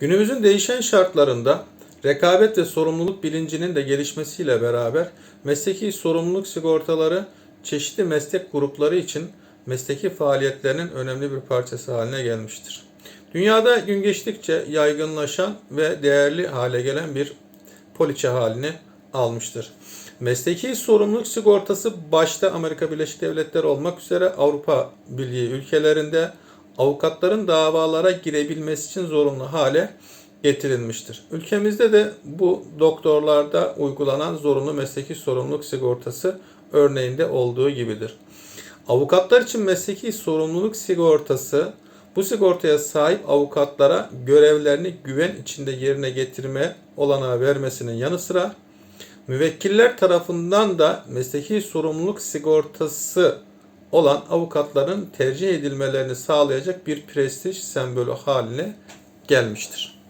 Günümüzün değişen şartlarında rekabet ve sorumluluk bilincinin de gelişmesiyle beraber mesleki sorumluluk sigortaları çeşitli meslek grupları için mesleki faaliyetlerinin önemli bir parçası haline gelmiştir. Dünyada gün geçtikçe yaygınlaşan ve değerli hale gelen bir poliçe halini almıştır. Mesleki sorumluluk sigortası başta Amerika Birleşik Devletleri olmak üzere Avrupa Birliği ülkelerinde avukatların davalara girebilmesi için zorunlu hale getirilmiştir. Ülkemizde de bu doktorlarda uygulanan zorunlu mesleki sorumluluk sigortası örneğinde olduğu gibidir. Avukatlar için mesleki sorumluluk sigortası bu sigortaya sahip avukatlara görevlerini güven içinde yerine getirme olanağı vermesinin yanı sıra müvekkiller tarafından da mesleki sorumluluk sigortası olan avukatların tercih edilmelerini sağlayacak bir prestij sembolü haline gelmiştir.